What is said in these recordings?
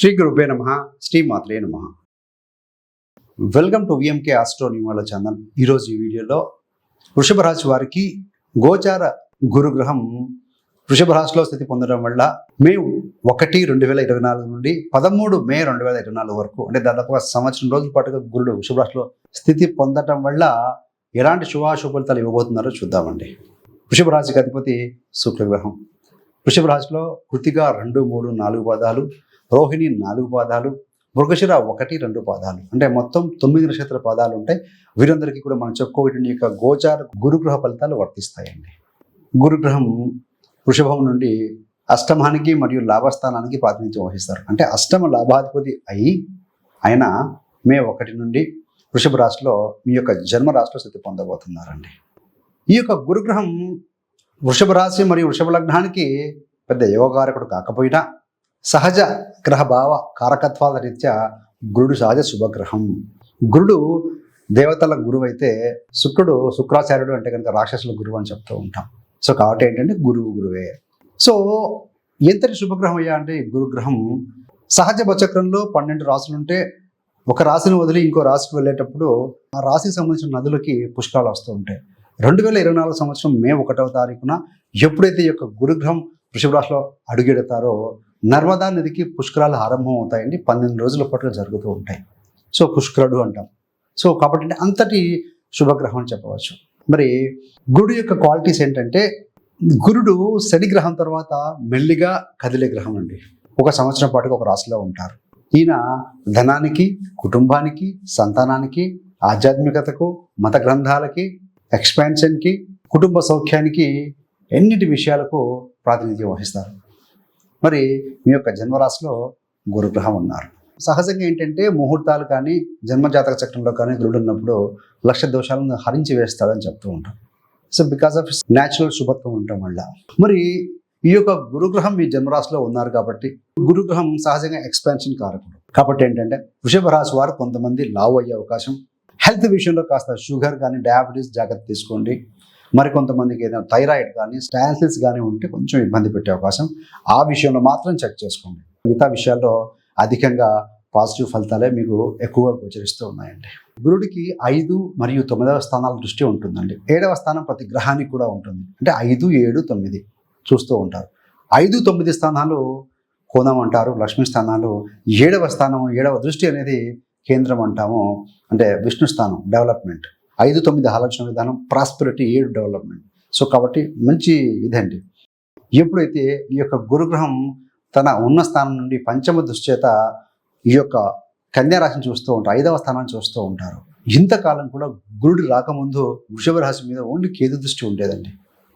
శ్రీ గురుపే నమ శ్రీ మాత్రే నమ. Welcome to VMK astro numerology channel ఈరోజు ఈ వీడియోలో వృషభ రాశి వారికి గోచార గురుగ్రహం వృషభ రాశిలో స్థితి పొందడం వల్ల మే ఒకటి రెండు వేల ఇరవై నాలుగు నుండి పదమూడు మే రెండు వేల ఇరవై నాలుగు వరకు అంటే దాదాపుగా సంవత్సరం రోజుల పాటుగా గురుడు వృషభ రాశిలో స్థితి పొందటం వల్ల ఎలాంటి శుభాశుభ ఫలితాలు ఇవ్వబోతున్నారో చూద్దామండి. వృషభ రాశికి అధిపతి శుక్రగ్రహం వృషభ రాశిలో కృతిగా రెండు మూడు నాలుగు పదాలు రోహిణి నాలుగు పాదాలు మృగశిర ఒకటి రెండు పాదాలు. అంటే మొత్తం తొమ్మిది నక్షత్ర పాదాలు ఉంటాయి. వీరందరికీ కూడా మనం చెప్పుకోవటం యొక్క గోచార గురుగ్రహ ఫలితాలు వర్తిస్తాయండి. గురుగ్రహం వృషభం నుండి అష్టమానికి మరియు లాభస్థానానికి ప్రాతినిధ్యం వహిస్తారు. అంటే అష్టమ లాభాధిపతి అయి ఆయన మే ఒకటి నుండి వృషభ రాశిలో మీ యొక్క జన్మ రాశిలో స్థితి పొందబోతున్నారండి. ఈ యొక్క గురుగ్రహం వృషభ రాశి మరియు వృషభ లగ్నానికి పెద్ద యోగకారకుడు కాకపోయినా సహజ గ్రహ భావ కారకత్వాల రీత్యా గురుడు సహజ శుభగ్రహం. గురుడు దేవతల గురువు అయితే శుక్రుడు శుక్రాచార్యుడు అంటే కనుక రాక్షసుల గురువు అని చెప్తూ ఉంటాం. సో కాబట్టి ఏంటంటే గురువు గురువే. సో ఎంతటి శుభగ్రహం అయ్యా అంటే గురుగ్రహం? సహజ బచక్రంలో పన్నెండు రాసులు ఉంటే ఒక రాశిని వదిలి ఇంకో రాశికి వెళ్ళేటప్పుడు ఆ రాశికి సంబంధించిన నదులకి పుష్కాలు వస్తూ ఉంటాయి. రెండు వేల ఇరవై నాలుగు సంవత్సరం మే ఒకటవ తారీఖున ఎప్పుడైతే ఈ యొక్క గురుగ్రహం వృషభ రాశిలో అడుగెడతారో నర్మదా నదికి పుష్కరాలు ఆరంభం అవుతాయండి పన్నెండు రోజుల పాటు జరుగుతూ ఉంటాయి. సో పుష్కరుడు అంటాం. సో కాబట్టి అంతటి శుభగ్రహం అని చెప్పవచ్చు. మరి గురుడు యొక్క క్వాలిటీస్ ఏంటంటే గురుడు శని గ్రహం తర్వాత మెల్లిగా కదిలే గ్రహం అండి. ఒక సంవత్సరం పాటుగా ఒక రాశిలో ఉంటారు. ఈయన ధనానికి కుటుంబానికి సంతానానికి ఆధ్యాత్మికతకు మత గ్రంథాలకి ఎక్స్పాన్షన్కి కుటుంబ సౌఖ్యానికి ఎన్నిటి విషయాలకు ప్రాతినిధ్యం వహిస్తారు? మరి మీ యొక్క జన్మరాశిలో గురుగ్రహం ఉన్నారు. సహజంగా ఏంటంటే ముహూర్తాలు కానీ జన్మజాతక చక్రంలో కానీ గురుడు ఉన్నప్పుడు లక్ష దోషాలను హరించి వేస్తాడని చెప్తూ ఉంటాం. సో బికాస్ ఆఫ్ న్యాచురల్ శుభత్వం ఉండటం వల్ల మరి ఈ యొక్క గురుగ్రహం మీ జన్మరాశిలో ఉన్నారు కాబట్టి గురుగ్రహం సహజంగా ఎక్స్పాన్షన్ కారకుడు. కాబట్టి ఏంటంటే వృషభ రాశి వారు కొంతమంది లావు అయ్యే అవకాశం. హెల్త్ విషయంలో కాస్త షుగర్ కానీ డయాబెటీస్ జాగ్రత్త తీసుకోండి. మరి కొంతమందికి ఏదైనా థైరాయిడ్ కానీ స్టాన్సిల్స్ కానీ ఉంటే కొంచెం ఇబ్బంది పెట్టే అవకాశం. ఆ విషయంలో మాత్రం చెక్ చేసుకోండి. మిగతా విషయాల్లో అధికంగా పాజిటివ్ ఫలితాలే మీకు ఎక్కువగా గోచరిస్తూ ఉన్నాయండి. గురుడికి ఐదు మరియు తొమ్మిదవ స్థానాల దృష్టి ఉంటుందండి. ఏడవ స్థానం ప్రతి గ్రహానికి కూడా ఉంటుంది. అంటే ఐదు ఏడు తొమ్మిది చూస్తూ ఉంటారు. ఐదు తొమ్మిది స్థానాలు కోణం అంటారు లక్ష్మీ స్థానాలు. ఏడవ స్థానం ఏడవ దృష్టి అనేది కేంద్రం అంటాము. అంటే విష్ణు స్థానం డెవలప్మెంట్ ఐదు తొమ్మిది ఆలోచన విధానం ప్రాస్పెరిటీ ఏడు డెవలప్మెంట్ సో కాబట్టి మంచి ఇదండి. ఎప్పుడైతే ఈ యొక్క గురుగ్రహం తన ఉన్న స్థానం నుండి పంచమ దుశ్చేత ఈ యొక్క కన్యారాశిని చూస్తూ ఉంటారు ఐదవ స్థానాన్ని చూస్తూ ఉంటారు ఇంతకాలం కూడా గురుడు రాకముందు వృషభ రాశి మీద ఓన్లీ కేతు దృష్టి ఉండేదండి.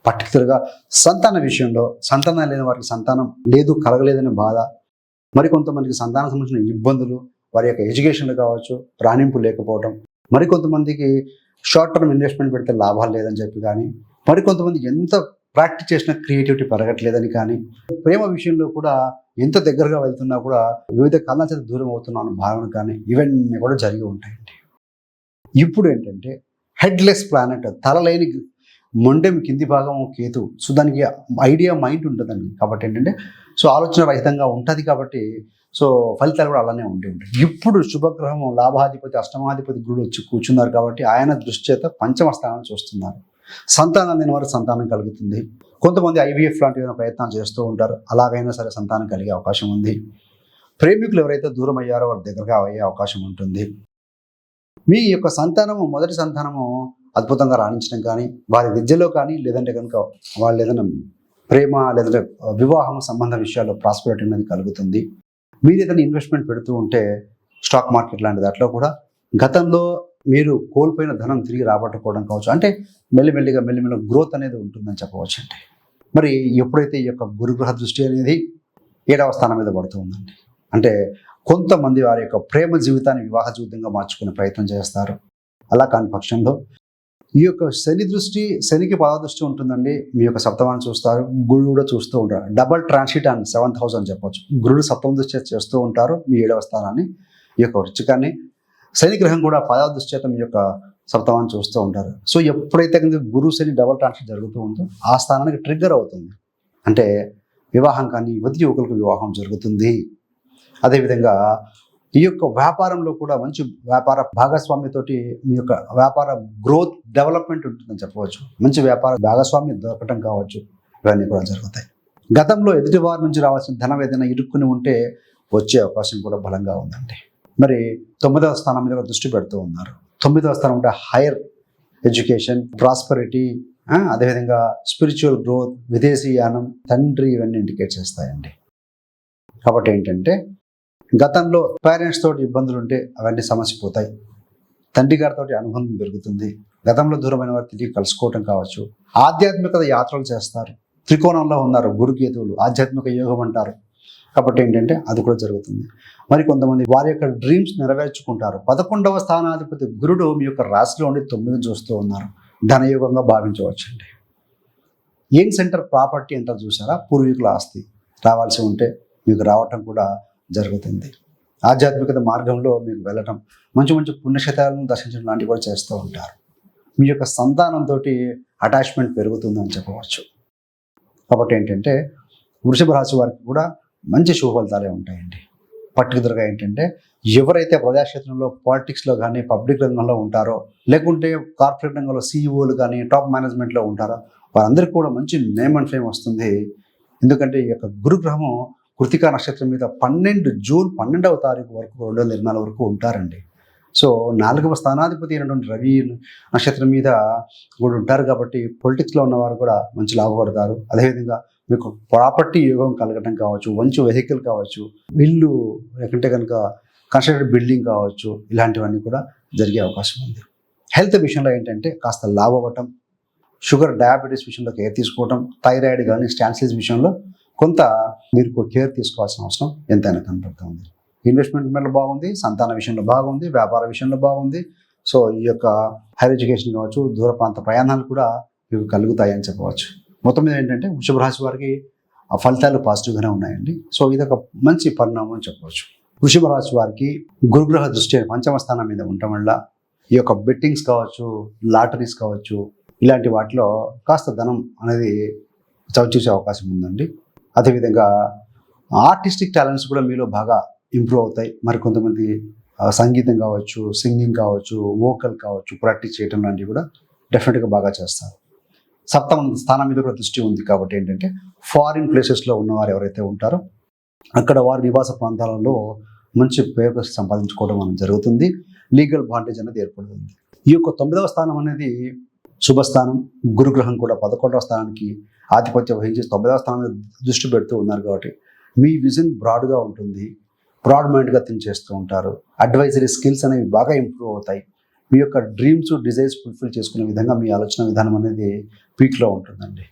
పర్టికులర్గా సంతాన విషయంలో సంతానం లేని వారికి సంతానం లేదు కలగలేదనే బాధ. మరి కొంతమందికి సంతానం సంబంధించిన ఇబ్బందులు వారి యొక్క ఎడ్యుకేషన్లు కావచ్చు రాణింపు లేకపోవడం మరి కొంతమందికి షార్ట్ టర్మ్ ఇన్వెస్ట్మెంట్ పెడితే లాభాలు లేదని చెప్పి కానీ మరి కొంతమంది ఎంత ప్రాక్టీస్ చేసిన క్రియేటివిటీ పెరగట్లేదని కానీ ప్రేమ విషయంలో కూడా ఎంత దగ్గరగా వెళ్తున్నా కూడా వివిధ కారణాల చేత దూరం అవుతున్నాను భావన కానీ ఇవన్నీ కూడా జరిగి ఉంటాయండి. ఇప్పుడు ఏంటంటే హెడ్లెస్ ప్లానెట్ తలలేని మొండెం కింది భాగం కేతు. సో దానికి ఐడియా మైండ్ ఉంటుందండి. కాబట్టి ఏంటంటే సో ఆలోచన రహితంగా ఉంటుంది కాబట్టి సో ఫలితాలు కూడా అలానే ఉండి ఉంటాయి. ఇప్పుడు శుభగ్రహం లాభాధిపతి అష్టమాధిపతి గురుడు వచ్చి కూర్చున్నారు కాబట్టి ఆయన దృష్టి చేత పంచమ స్థానాన్ని చూస్తున్నారు. సంతానం లేని వారు సంతానం కలుగుతుంది. కొంతమంది ఐవీఎఫ్ లాంటి ఏమైనా ప్రయత్నాలు చేస్తూ ఉంటారు. అలాగైనా సరే సంతానం కలిగే అవకాశం ఉంది. ప్రేమికులు ఎవరైతే దూరం అయ్యారో వారి దగ్గరగా అయ్యే అవకాశం ఉంటుంది. మీ యొక్క సంతానము మొదటి సంతానము అద్భుతంగా రాణించడం కానీ వారి విద్యలో కానీ లేదంటే కనుక వాళ్ళు ఏదైనా ప్రేమ లేదంటే వివాహం సంబంధ విషయాల్లో ప్రాస్పరిటీ అనేది కలుగుతుంది. మీరు ఏదైనా ఇన్వెస్ట్మెంట్ పెడుతూ ఉంటే స్టాక్ మార్కెట్ లాంటి దాంట్లో కూడా గతంలో మీరు కోల్పోయిన ధనం తిరిగి రాబట్టుకోవడం కావచ్చు. అంటే మెల్లిమెల్లిగా మెల్లిమెల్లి గ్రోత్ అనేది ఉంటుందని చెప్పవచ్చు అండి. మరి ఎప్పుడైతే ఈ యొక్క గురుగ్రహ దృష్టి అనేది ఏడవ స్థానం మీద పడుతూ ఉందండి? అంటే కొంతమంది వారి యొక్క ప్రేమ జీవితాన్ని వివాహ జీవితంగా మార్చుకునే ప్రయత్నం చేస్తారు. అలా కాని పక్షంలో ఈ యొక్క శని దృష్టి శనికి పద దృష్టి ఉంటుందండి. మీ యొక్క సప్తమాన్ని చూస్తారు. గురుడు కూడా చూస్తూ ఉంటారు. Double transit and seventh house అని చెప్పొచ్చు. గురుడు సప్తమ దృష్టి చేస్తూ ఉంటారు మీ ఏడవ స్థానాన్ని ఈ యొక్క వృచ్చికాన్ని. శని గ్రహం కూడా పదవ దృష్టి చేత మీ యొక్క సప్తమాన్ని చూస్తూ ఉంటారు. సో ఎప్పుడైతే కనుక గురు శని డబల్ ట్రాన్సిట్ జరుగుతూ ఉందో ఆ స్థానానికి ట్రిగ్గర్ అవుతుంది. అంటే వివాహం కానీ యువతి యువకులకు వివాహం జరుగుతుంది. అదేవిధంగా ఈ యొక్క వ్యాపారంలో కూడా మంచి వ్యాపార భాగస్వామ్యతోటి మీ యొక్క వ్యాపార గ్రోత్ డెవలప్మెంట్ ఉంటుందని చెప్పవచ్చు. మంచి వ్యాపార భాగస్వామ్యం దొరకటం కావచ్చు. ఇవన్నీ కూడా జరుగుతాయి. గతంలో ఎదుటి వారి నుంచి రావాల్సిన ధనం ఏదైనా ఇరుక్కుని ఉంటే వచ్చే అవకాశం కూడా బలంగా ఉందండి. మరి తొమ్మిదవ స్థానం మీద కూడా దృష్టి పెడుతూ ఉన్నారు. తొమ్మిదవ స్థానం అంటే హైయర్ ఎడ్యుకేషన్ ప్రాస్పరిటీ అదేవిధంగా స్పిరిచువల్ గ్రోత్ విదేశీయానం తండ్రి ఇవన్నీ ఇండికేట్ చేస్తాయండి. కాబట్టి ఏంటంటే గతంలో పేరెంట్స్ తోటి ఇబ్బందులు ఉంటే అవన్నీ సమస్య పోతాయి. తండ్రి గారితో అనుబంధం పెరుగుతుంది. గతంలో దూరమైన వారు తిరిగి కలుసుకోవటం కావచ్చు. ఆధ్యాత్మికత యాత్రలు చేస్తారు. త్రికోణంలో ఉన్నారు గురుకేతువులు ఆధ్యాత్మిక యోగం అంటారు. కాబట్టి ఏంటంటే అది కూడా జరుగుతుంది. మరి కొంతమంది వారి యొక్క డ్రీమ్స్ నెరవేర్చుకుంటారు. పదకొండవ స్థానాధిపతి గురుడు మీ యొక్క రాశిలో ఉండి తొమ్మిది చూస్తూ ఉన్నారు. ధనయోగంగా భావించవచ్చండి. ఏం సెంటర్ ప్రాపర్టీ ఎంత చూసారా? పూర్వీకుల ఆస్తి. రావాల్సి ఉంటే మీకు రావటం కూడా జరుగుతుంది. ఆధ్యాత్మికత మార్గంలో మీకు వెళ్ళటం మంచి మంచి పుణ్యక్షేత్రాలను దర్శించడం లాంటివి కూడా చేస్తూ ఉంటారు. మీ యొక్క సంతానంతో అటాచ్మెంట్ పెరుగుతుందని చెప్పవచ్చు. కాబట్టి ఏంటంటే వృషభ రాశి వారికి కూడా మంచి శుభ ఫలితాలే ఉంటాయండి పర్టికులర్గా ఏంటంటే ఎవరైతే ప్రజాక్షేత్రంలో పాలిటిక్స్లో కానీ పబ్లిక్ రంగంలో ఉంటారో లేకుంటే కార్పొరేట్ రంగంలో సీఈఓలు కానీ టాప్ మేనేజ్మెంట్లో ఉంటారో వారందరికీ కూడా మంచి నేమ్ అండ్ ఫేమ్ వస్తుంది. ఎందుకంటే ఈ యొక్క గురుగ్రహము కృతికా నక్షత్రం మీద పన్నెండు జూన్ పన్నెండవ తారీఖు వరకు రెండు వేల ఇరవై నాలుగు వరకు ఉంటారండి. సో నాలుగవ స్థానాధిపతి అయినటువంటి రవి నక్షత్రం మీద కూడా ఉంటారు కాబట్టి పొలిటిక్స్లో ఉన్నవారు కూడా మంచి లాభపడతారు. అదేవిధంగా మీకు ప్రాపర్టీ యోగం కలగడం కావచ్చు మంచి వెహికల్ కావచ్చు ఇల్లు లేకుంటే కనుక కన్స్ట్రక్టెడ్ బిల్డింగ్ కావచ్చు ఇలాంటివన్నీ కూడా జరిగే అవకాశం ఉంది. హెల్త్ విషయంలో ఏంటంటే కాస్త లాభ అవ్వటం షుగర్ డయాబెటీస్ విషయంలో కేర్ తీసుకోవటం థైరాయిడ్ కానీ స్టాన్సిస్ విషయంలో కొంత మీరు కేర్ తీసుకోవాల్సిన అవసరం ఎంతైనా కనపడుతూ ఉంది ఇన్వెస్ట్మెంట్ మీద బాగుంది సంతాన విషయంలో బాగుంది వ్యాపార విషయంలో బాగుంది. సో ఈ యొక్క హైర్ ఎడ్యుకేషన్ కావచ్చు దూర ప్రాంత ప్రయాణాలు కూడా ఇవి కలుగుతాయని చెప్పవచ్చు. మొత్తం మీద ఏంటంటే వృషభ రాశి వారికి ఆ ఫలితాలు పాజిటివ్గానే ఉన్నాయండి. సో ఇది ఒక మంచి పరిణామం అని చెప్పవచ్చు. వృషభ రాశి వారికి గురుగ్రహ దృష్టి పంచమ స్థానం మీద ఉండటం వల్ల ఈ యొక్క బెట్టింగ్స్ కావచ్చు లాటరీస్ కావచ్చు ఇలాంటి వాటిలో కాస్త ధనం అనేది చవిచూసే అవకాశం ఉందండి. అదేవిధంగా ఆర్టిస్టిక్ టాలెంట్స్ కూడా మీలో బాగా ఇంప్రూవ్ అవుతాయి. మరి కొంతమంది సంగీతం కావచ్చు సింగింగ్ కావచ్చు వోకల్ కావచ్చు ప్రాక్టీస్ చేయడం లాంటివి కూడా డెఫినెట్గా బాగా చేస్తారు. సప్తమ స్థానం మీద కూడా దృష్టి ఉంది కాబట్టి ఏంటంటే ఫారిన్ ప్లేసెస్లో ఉన్నవారు ఎవరైతే ఉంటారో అక్కడ వారి నివాస ప్రాంతాలలో మంచి పేరు సంపాదించుకోవడం అనేది జరుగుతుంది. లీగల్ బాండేజ్ అనేది ఏర్పడుతుంది. ఈ యొక్క తొమ్మిదవ స్థానం అనేది శుభస్థానం గురుగ్రహం కూడా పదకొండవ స్థానానికి ఆధిపత్యం వహించి తొమ్మిదవ స్థానం మీద దృష్టి పెడుతూ ఉన్నారు కాబట్టి మీ విజన్ బ్రాడ్గా ఉంటుంది బ్రాడ్ మైండ్గా థింక్ చేస్తూ ఉంటారు. అడ్వైజరీ స్కిల్స్ అనేవి బాగా ఇంప్రూవ్ అవుతాయి. మీ యొక్క డ్రీమ్స్ డిజైర్స్ ఫుల్ఫిల్ చేసుకునే విధంగా మీ ఆలోచన విధానం అనేది పీక్లో ఉంటుందండి.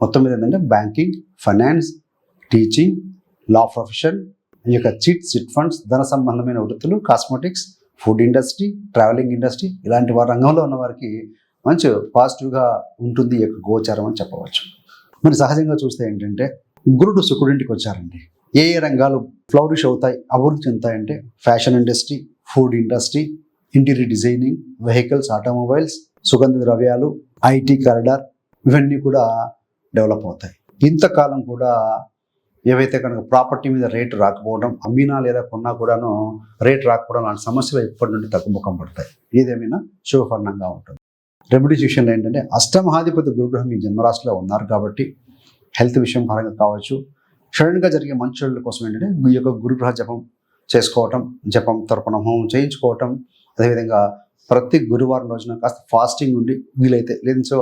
మొత్తం మీద ఏంటంటే banking finance teaching law profession ఈ యొక్క చిట్ సిట్ ఫండ్స్ ధన సంబంధమైన వృత్తులు cosmetics food industry travelling industry ఇలాంటి వారి రంగంలో ఉన్న వారికి మంచి పాజిటివ్గా ఉంటుంది ఈ యొక్క గోచారం అని చెప్పవచ్చు. మరి సహజంగా చూస్తే ఏంటంటే గురుడు శుక్రుడింటికి వచ్చారండి. ఏ ఏ రంగాలు ఫ్లౌరిష్ అవుతాయి అభివృద్ధి చెందుతాయంటే fashion industry food industry interior designing vehicles automobiles సుగంధ ద్రవ్యాలు ఐటీ కారిడార్ ఇవన్నీ కూడా డెవలప్ అవుతాయి. ఇంతకాలం కూడా ఏవైతే కనుక ప్రాపర్టీ మీద రేటు రాకపోవడం అమ్మినా లేదా కొన్నా కూడాను రేట్ రాకపోవడం లాంటి సమస్యలు ఇప్పటి నుండి తగ్గుముఖం పడతాయి. ఏదేమైనా శుభపర్ణంగా ఉంటుంది. రెమెడీ విషయంలో ఏంటంటే అష్టమహాధిపతి గురుగ్రహం మీ జన్మరాశిలో ఉన్నారు కాబట్టి హెల్త్ విషయం పరంగా కావచ్చు. సడన్గా జరిగే మంచి చెడుల కోసం ఏంటంటే ఈ యొక్క గురుగ్రహ జపం చేసుకోవటం జపం తర్పణ హోమం చేయించుకోవటం. అదేవిధంగా ప్రతి గురువారం రోజున కాస్త ఫాస్టింగ్ ఉండి వీలైతే లేదు సో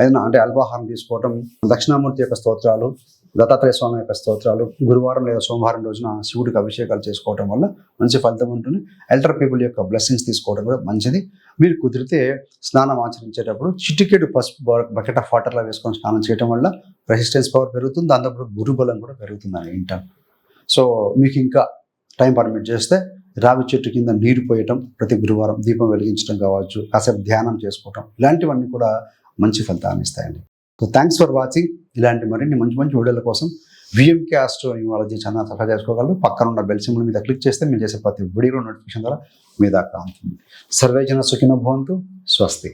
ఏదైనా అంటే అల్పాహారం తీసుకోవటం దక్షిణామూర్తి యొక్క స్తోత్రాలు దత్తాత్రేయ స్వామి యొక్క స్తోత్రాలు గురువారం లేదా సోమవారం రోజున శివుడికి అభిషేకాలు చేసుకోవడం వల్ల మంచి ఫలితం ఉంటుంది. ఎల్టర్ పీపుల్ యొక్క బ్లెస్సింగ్స్ తీసుకోవడం కూడా మంచిది. మీరు కుదిరితే స్నానం ఆచరించేటప్పుడు చిటికెడు పసుపు బకెట్ ఆఫ్ వాటర్లో వేసుకొని స్నానం చేయడం వల్ల రెసిస్టెన్స్ పవర్ పెరుగుతుంది. దాంతో గురుబలం కూడా పెరుగుతుందని వింటాం. సో మీకు ఇంకా టైం పర్మిట్ చేస్తే రావి చెట్టు కింద నీరు పోయటం ప్రతి గురువారం దీపం వెలిగించడం కావచ్చు కాసేపు ధ్యానం చేసుకోవటం ఇలాంటివన్నీ కూడా మంచి ఫలితాన్ని ఇస్తాయండి. సో థ్యాంక్స్ ఫర్ వాచింగ్ ఇలాంటి మరిన్ని మంచి మంచి వీడియోల కోసం VMK astro numerology channel subscribe చేసుకోగలరు. పక్కన ఉన్న బెల్ సింబల్ మీద క్లిక్ చేస్తే మేము చేసే ప్రతి వీడియో నోటిఫికేషన్ ద్వారా మీ దాకా ఉంటుంది సర్వే జన సుఖిన భవంతు. స్వస్తి.